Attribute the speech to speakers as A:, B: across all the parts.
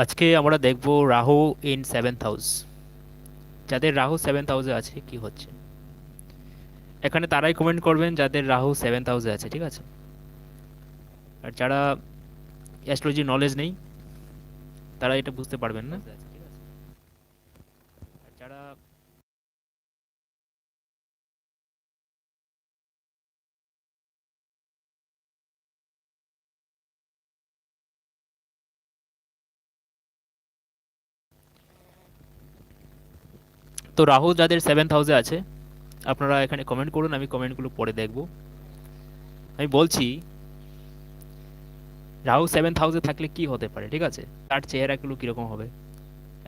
A: আজকে আমরা দেখব রাহু ইন সেভেন্থ হাউস যাদের রাহু সেভেন্থ হাউসে আছে, কি হচ্ছে? এখানে তারাই কমেন্ট করবেন, যাদের রাহু সেভেন্থ হাউসে আছে, ঠিক আছে? আর যারা অ্যাস্ট্রোলজি নলেজ নেই, তারা এটা বুঝতে পারবেন না আর যারা তো রাহু যাদের সেভেন্থ হাউসে আছে, আপনারা এখানে কমেন্ট করুন, আমি কমেন্টগুলো পরে দেখব। আমি বলছি রাহু সেভেন্থ হাউসে থাকলে কি হতে পারে, ঠিক আছে? তার চেহারাগুলো কীরকম হবে,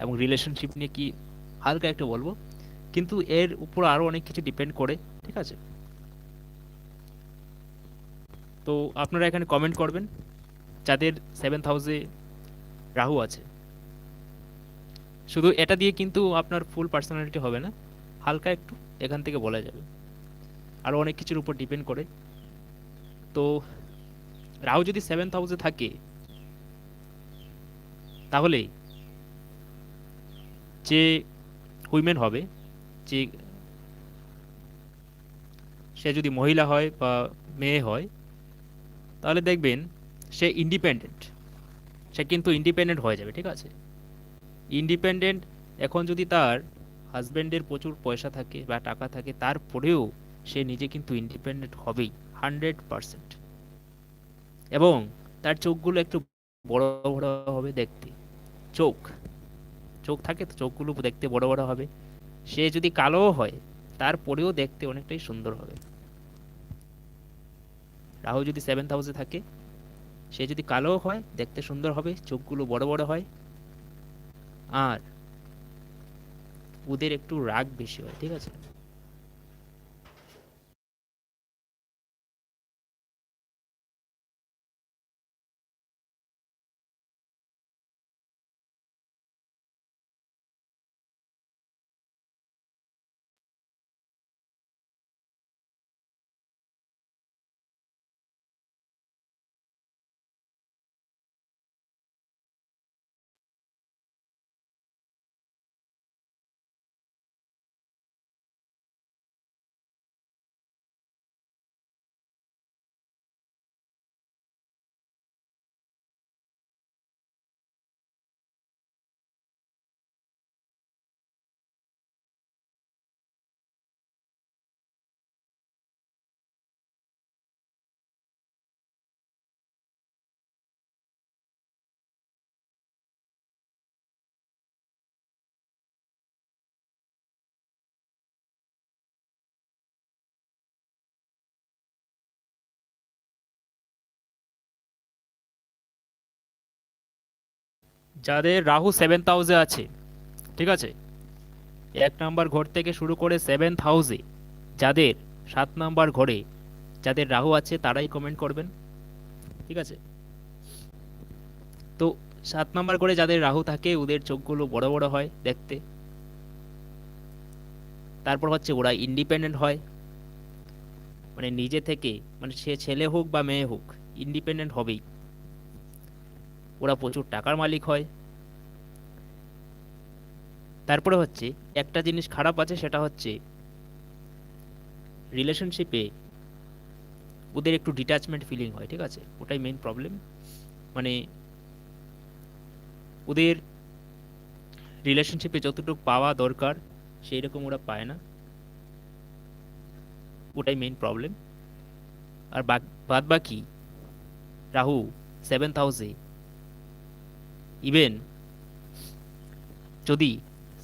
A: এবং রিলেশনশিপ নিয়ে কি হালকা একটু বলব, কিন্তু এর উপর আরও অনেক কিছু ডিপেন্ড করে, ঠিক আছে? তো আপনারা এখানে কমেন্ট করবেন, যাদের সেভেন্থ হাউসে রাহু আছে। শুধু এটা দিয়ে কিন্তু আপনার ফুল পার্সোনালিটি হবে না, হালকা একটু এখান থেকে বলা যাবে। আরও অনেক কিছুর উপর ডিপেন্ড করে। তো রাহু যদি সেভেন্থ হাউসে থাকে, তাহলে যে উইমেন হবে, যে সে যদি মহিলা হয় বা মেয়ে হয়, তাহলে দেখবেন সে ইন্ডিপেন্ডেন্ট সে কিন্তু ইন্ডিপেন্ডেন্ট হয়ে যাবে, ঠিক আছে? ইন্ডিপেন্ডেন্ট এখন যদি তার হাজব্যান্ডের প্রচুর পয়সা থাকে বা টাকা থাকে, তারপরেও সে নিজে কিন্তু ইন্ডিপেন্ডেন্ট হবেই হান্ড্রেড পারসেন্ট এবং তার চোখগুলো একটু বড় বড় হবে দেখতে। চোখ চোখ থাকে তো, চোখগুলো দেখতে বড় বড় হবে। সে যদি কালোও হয়, তারপরেও দেখতে অনেকটাই সুন্দর হবে। রাহু যদি সেভেন্থ হাউসে থাকে, সে যদি কালোও হয়, দেখতে সুন্দর হবে, চোখগুলো বড় বড় হয় আর ওদের একটু রাগ বেশি হয় ঠিক আছে? যাদের রাহু সেভেন্থ হাউসে আছে, ঠিক আছে? এক নাম্বার ঘর থেকে শুরু করে সেভেন্থ হাউসে যাদের সাত নাম্বার ঘরে যাদের রাহু আছে, তারাই কমেন্ট করবেন, ঠিক আছে? তো সাত নাম্বার ঘরে যাদের রাহু থাকে, ওদের চোখগুলো বড় বড় হয় দেখতে। তারপর হচ্ছে ওরা ইন্ডিপেন্ডেন্ট হয়। মানে নিজে থেকে মানে সে ছেলে হোক বা মেয়ে হোক ইন্ডিপেন্ডেন্ট হবেই। ওরা প্রচুর টাকার মালিক হয়। তারপরে হচ্ছে, একটা জিনিস খারাপ আছে, সেটা হচ্ছে রিলেশনশিপে ওদের একটু ডিট্যাচমেন্ট ফিলিং হয়, ঠিক আছে? ওটাই মেইন প্রবলেম মানে ওদের রিলেশনশিপে যতটুকু পাওয়া দরকার সেই রকম ওরা পায় না। ওটাই মেইন প্রবলেম আর বাদ বাকি, রাহু সেভেন্থ হাউসে ইভেন যদি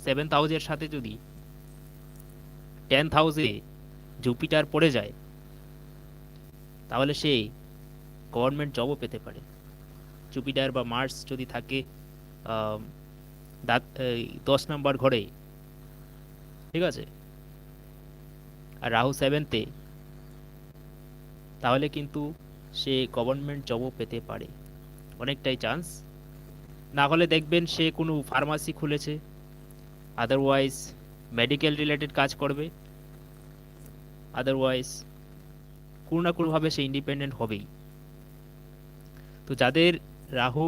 A: সেভেন্থ হাউসের সাথে যদি টেন্থ হাউসে জুপিটার পড়ে যায়, তাহলে সে গভর্নমেন্ট জবও পেতে পারে। জুপিটার বা মার্স যদি থাকে দশ নম্বর ঘরে, ঠিক আছে? আর রাহু সেভেন্থে তাহলে কিন্তু সে গভর্নমেন্ট জবও পেতে পারে। অনেকটাই চান্স না হলে দেখবেন সে কোনো ফার্মাসি খুলেছে আদারওয়াইজ মেডিকেল রিলেটেড কাজ করবে আদারওয়াইজ কোনো না কোনোভাবে সে ইন্ডিপেন্ডেন্ট হবেই। তো যাদের রাহু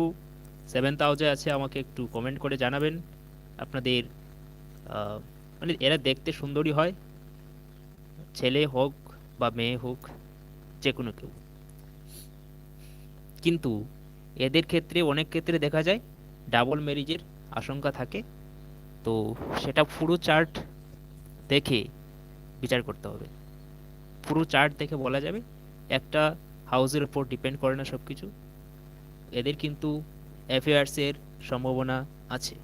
A: সেভেন হাউসে আছে, আমাকে একটু কমেন্ট করে জানাবেন। আপনাদের মানে এরা দেখতে সুন্দরী হয়, ছেলে হোক বা মেয়ে হোক যে কোনো কেউ। কিন্তু এদের ক্ষেত্রে, অনেক ক্ষেত্রে দেখা যায় ডাবল ম্যারেজের আশঙ্কা থাকে। তো সেটা পুরো চার্ট দেখে বিচার করতে হবে। পুরো চার্ট দেখে বলা যাবে, একটা হাউসের উপর ডিপেন্ড করে না সব কিছু এদের কিন্তু অ্যাফেয়ার্সের সম্ভাবনা আছে।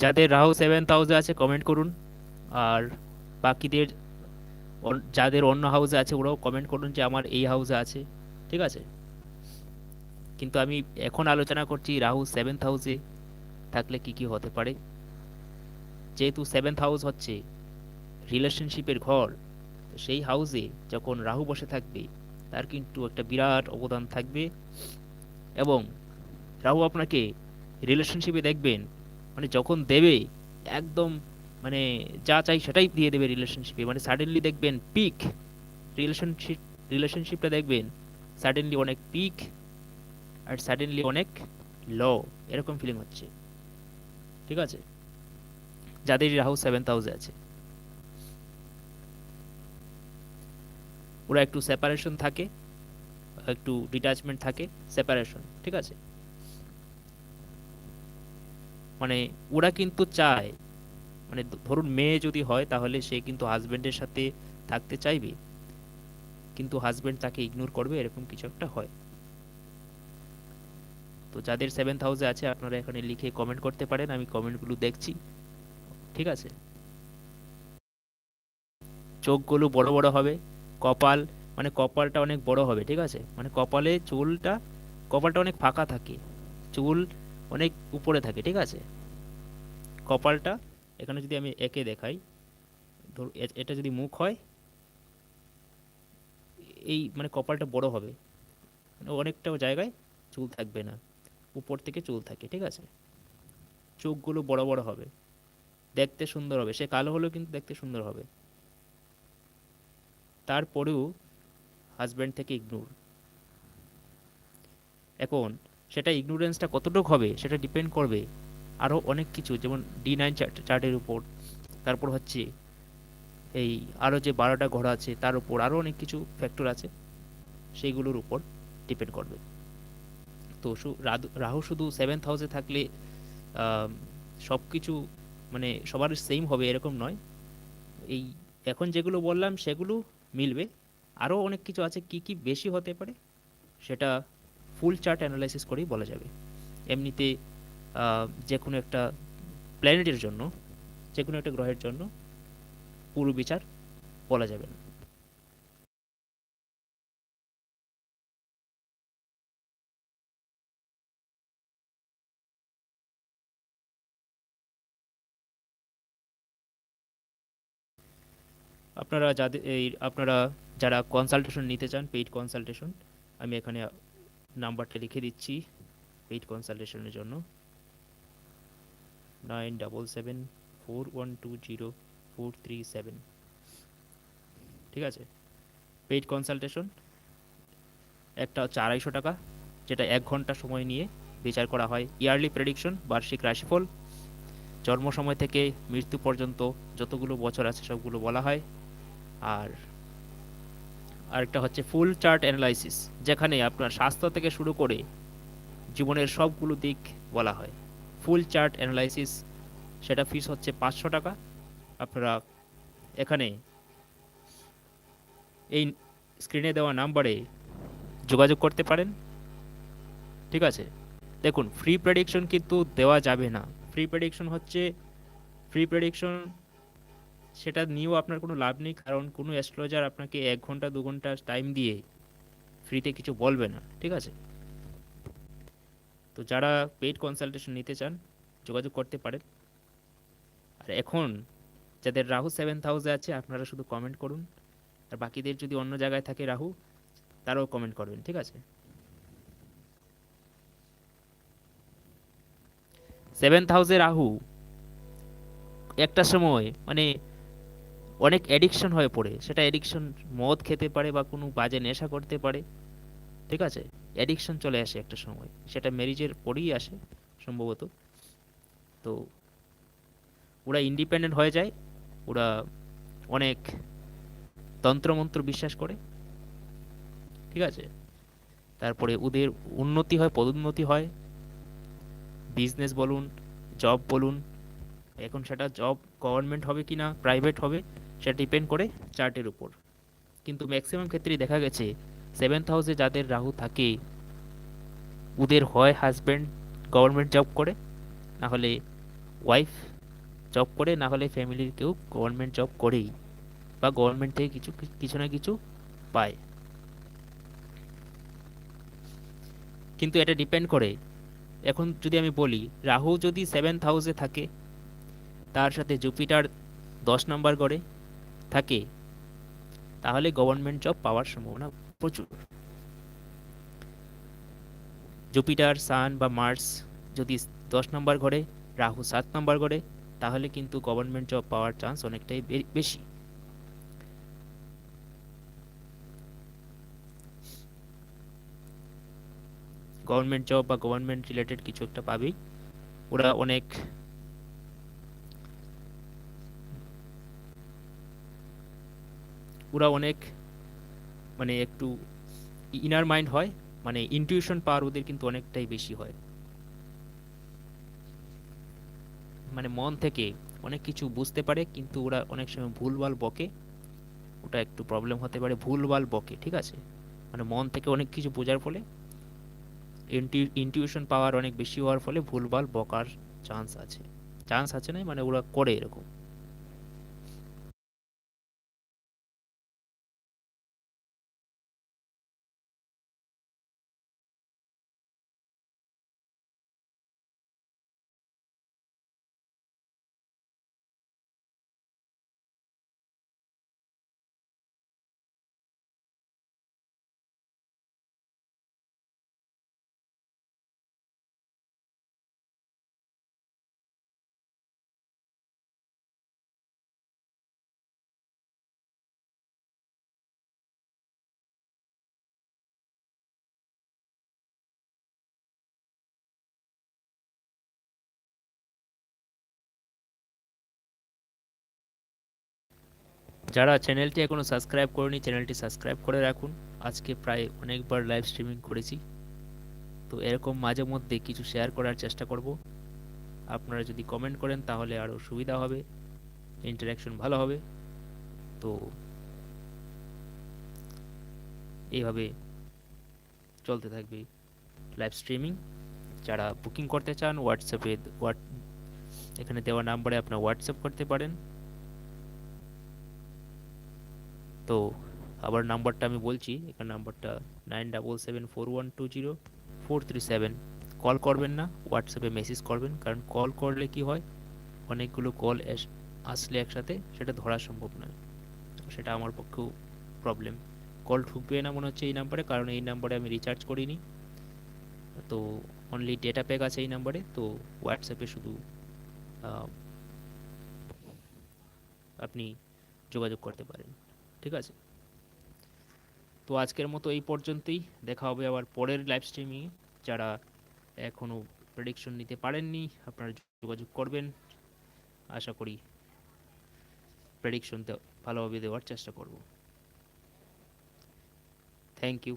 A: যাদের রাহু সেভেন্থ হাউসে আছে কমেন্ট করুন। আর বাকিদের যাদের অন্য হাউসে আছে, ওরাও কমেন্ট করুন যে আমার এই হাউসে আছে। ঠিক আছে? কিন্তু আমি এখন আলোচনা করছি রাহু সেভেন্থ হাউসে থাকলে কি কি হতে পারে। যেহেতু সেভেন্থ হাউস হচ্ছে রিলেশনশিপের ঘর সেই হাউসে যখন রাহু বসে থাকবে, তার কিন্তু একটা বিরাট অবদান থাকবে। এবং রাহু আপনাকে রিলেশনশিপে দেখবেন মানে যখন দেবে, একদম মানে যা চাই সেটাই দিয়ে দেবে রিলেশনশিপে মানে সাডেনলি দেখবেন পিক রিলেশনশিপ রিলেশনশিপটা দেখবেন সাডেনলি অনেক পিক আর সাডেনলি অনেক লো এরকম ফিলিং হচ্ছে। ঠিক আছে? যাদের রাহু সেভেন্থ হাউসে আছে। ওরা একটু সেপারেশন থাকে, একটু ডিটাচমেন্ট থাকে সেপারেশন ঠিক আছে? মানে ওরা কিন্তু চায় মানে ধরুন মেয়ে যদি হয় তাহলে সে কিন্তু হাজবেন্ডের সাথে থাকতে চাইবে, কিন্তু হাজবেন্ড তাকে ইগনোর করবে এরকম কিছু একটা হয়। তো যাদের সেভেন্থ হাউসে আছে আপনারা এখানে লিখে কমেন্ট করতে পারেন, আমি কমেন্টগুলো দেখছি, ঠিক আছে? চোখগুলো বড় বড় হবে, কপাল মানে কপালটা অনেক বড় হবে, ঠিক আছে? মানে কপালে চুলটা, কপালটা অনেক ফাঁকা থাকে, চুল অনেক উপরে থাকে, ঠিক আছে? কপালটা, এখানে যদি আমি একে দেখাই, ধর এটা যদি মুখ হয়, এই মানে কপালটা বড় হবে। মানে অনেকটা জায়গায় চুল থাকবে না, উপর থেকে চুল থাকে, ঠিক আছে? চোখগুলো বড় বড় হবে, দেখতে সুন্দর হবে, সে কালো হলেও কিন্তু দেখতে সুন্দর হবে। তারপরেও হাজব্যান্ড থেকে ইগনোর এখন সেটা ইগনোরেন্সটা কতটুকু হবে, সেটা ডিপেন্ড করবে আরও অনেক কিছু, যেমন ডি নাইন চার্টের উপর। তারপর হচ্ছে এই আরও যে বারোটা ঘর আছে, তার উপর আরও অনেক কিছু ফ্যাক্টর আছে সেইগুলোর উপর ডিপেন্ড করবে। তো রাহু শুধু সেভেন্থ হাউসে থাকলে সব কিছু মানে সবার সেম হবে এরকম নয়। এই এখন যেগুলো বললাম, সেগুলো মিলবে। আরও অনেক কিছু আছে, কি কি বেশি হতে পারে, সেটা ফুল চার্ট অ্যানালাইসিস করেই বলা যাবে। এমনিতে যে কোনো একটা প্ল্যানেটের জন্য যে কোনো একটা গ্রহের জন্য পুরো বিচার বলা যাবে না। আপনারা যাদের, এই, আপনারা যারা কনসালটেশন নিতে চান পেইড কনসালটেশন আমি এখানে নাম্বারটা লিখে দিচ্ছি পেইড কনসালটেশনের জন্য। Nine double seven four one two zero four three seven ঠিক আছে? পেইড কনসালটেশন একটা হচ্ছে আড়াইশো টাকা, যেটা এক ঘণ্টা সময় নিয়ে বিচার করা হয়। ইয়ারলি প্রেডিকশন বার্ষিক রাশিফল জন্ম সময় থেকে মৃত্যু পর্যন্ত যতগুলো বছর আছে সবগুলো বলা হয়। আর আরেকটা হচ্ছে ফুল চার্ট অ্যানালাইসিস যেখানে আপনার স্বাস্থ্য থেকে শুরু করে জীবনের সবগুলো দিক বলা হয়। ফুল চার্ট অ্যানালাইসিস সেটা ফিস হচ্ছে পাঁচশো টাকা। আপনারা এখানে এই স্ক্রিনে দেওয়া নাম্বারে যোগাযোগ করতে পারেন। ঠিক আছে? দেখুন ফ্রি প্রেডিকশন কিন্তু দেওয়া যাবে না। ফ্রি প্রেডিকশন হচ্ছে ফ্রি প্রেডিকশন সেটা নিয়েও আপনার কোনো লাভ নেই, কারণ কোনো অ্যাস্ট্রোলজার আপনাকে এক ঘণ্টা, দু ঘণ্টা টাইম দিয়ে ফ্রিতে কিছু বলবে না, ঠিক আছে? তো যারা পেইড কনসালটেশন নিতে চান, যোগাযোগ করতে পারেন। আর এখন যাদের রাহু সেভেন্থ হাউসে আছে, আপনারা শুধু কমেন্ট করুন। আর বাকিদের যদি অন্য জায়গায় থাকে রাহু, তারাও কমেন্ট করবেন, ঠিক আছে? সেভেন্থ হাউসে রাহু, একটা সময় মানে অনেক অ্যাডিকশন হয়ে পড়ে। সেটা অ্যাডিকশন মদ খেতে পারে বা কোনো বাজে নেশা করতে পারে। ঠিক আছে? অ্যাডিকশন চলে আসে একটা সময়। সেটা ম্যারিজের পরেই আসে সম্ভবত। তো ওরা ইন্ডিপেন্ডেন্ট হয়ে যায়। ওরা অনেক তন্ত্রমন্ত্র বিশ্বাস করে। ঠিক আছে? তারপরে ওদের উন্নতি হয়, পদোন্নতি হয়। বিজনেস বলুন জব বলুন। এখন সেটা জব গভর্নমেন্ট হবে কি না প্রাইভেট হবে। সেটা ডিপেন্ড করে চার্টের উপর। কিন্তু ম্যাক্সিমাম ক্ষেত্রেই দেখা গেছে সেভেন্থ হাউসে যাদের রাহু থাকে, ওদের হয় হাজব্যান্ড গভর্নমেন্ট জব করে, না হলে ওয়াইফ জব করে, না হলে ফ্যামিলির কেউ গভর্নমেন্ট জব করেই বা গভর্নমেন্ট থেকে কিছু কিছু না কিছু পায়। কিন্তু এটা ডিপেন্ড করে। এখন যদি আমি বলি, রাহু যদি সেভেন্থ হাউসে থাকে, তার সাথে জুপিটার দশ নম্বর গড়ে থাকে, তাহলে গভর্নমেন্ট জব পাওয়ার সম্ভাবনা প্রচুর। জুপিটার সান বা মার্স যদি দশ নম্বর ঘরে রাহু সাত নম্বর ঘরে তাহলে কিন্তু গভর্নমেন্ট জব পাওয়ার চান্স অনেকটাই বেশি। গভর্নমেন্ট জব বা গভর্নমেন্ট রিলেটেড কিছু একটা পাবেই। ওরা অনেক ওরা অনেক মানে একটু ইনার মাইন্ড হয় মানে ইনটিউশন পাওয়ার ওদের কিন্তু অনেকটাই বেশি হয়। মানে মন থেকে অনেক কিছু বুঝতে পারে, কিন্তু ওরা অনেক সময় ভুলভাল বকে। ওটা একটু প্রবলেম হতে পারে, ভুলভাল বকে, ঠিক আছে? মানে মন থেকে অনেক কিছু বোঝার ফলে ইনটিউশন পাওয়ার অনেক বেশি হওয়ার ফলে ভুলভাল বকার চান্স আছে। চান্স আছে না মানে ওরা করে এরকম। যারা চ্যানেলটি এখনও সাবস্ক্রাইব করেনি চ্যানেলটি সাবস্ক্রাইব করে রাখুন। আজকে প্রায় অনেকবার লাইভ স্ট্রিমিং করেছি। তো এরকম মাঝে মধ্যে কিছু শেয়ার করার চেষ্টা করব। আপনারা যদি কমেন্ট করেন, তাহলে আরও সুবিধা হবে ইন্টারাকশন ভালো হবে। তো এইভাবে চলতে থাকবে লাইভ স্ট্রিমিং যারা বুকিং করতে চান হোয়াটসঅ্যাপে হোয়াট এখানে দেওয়া নাম্বারে আপনার হোয়াটসঅ্যাপ করতে পারেন। তো আবার নাম্বারটা আমি বলছি, এখানে নাম্বারটা nine double seven four one two zero four three seven call করবেন না হোয়াটসঅ্যাপে মেসেজ করবেন, কারণ কল করলে কি হয়, অনেকগুলো কল আসলে একসাথে সেটা ধরা সম্ভব নয়। সেটা আমার পক্ষেও প্রবলেম কল ঢুকবে না মনে হচ্ছে এই নাম্বারে কারণ এই নাম্বারে আমি রিচার্জ করিনি। তো অনলি ডেটা প্যাক আছে এই নাম্বারে তো হোয়াটসঅ্যাপে শুধু আপনি যোগাযোগ করতে পারেন। ঠিক আছে? তো আজকের মতো এই পর্যন্তই। দেখা হবে আবার পরের লাইভ স্ট্রিমিংয়ে যারা এখনও প্রেডিকশন নিতে পারেননি, আপনারা যোগাযোগ করবেন। আশা করি প্রেডিকশন ভালোভাবে দেওয়ার চেষ্টা করব। Thank you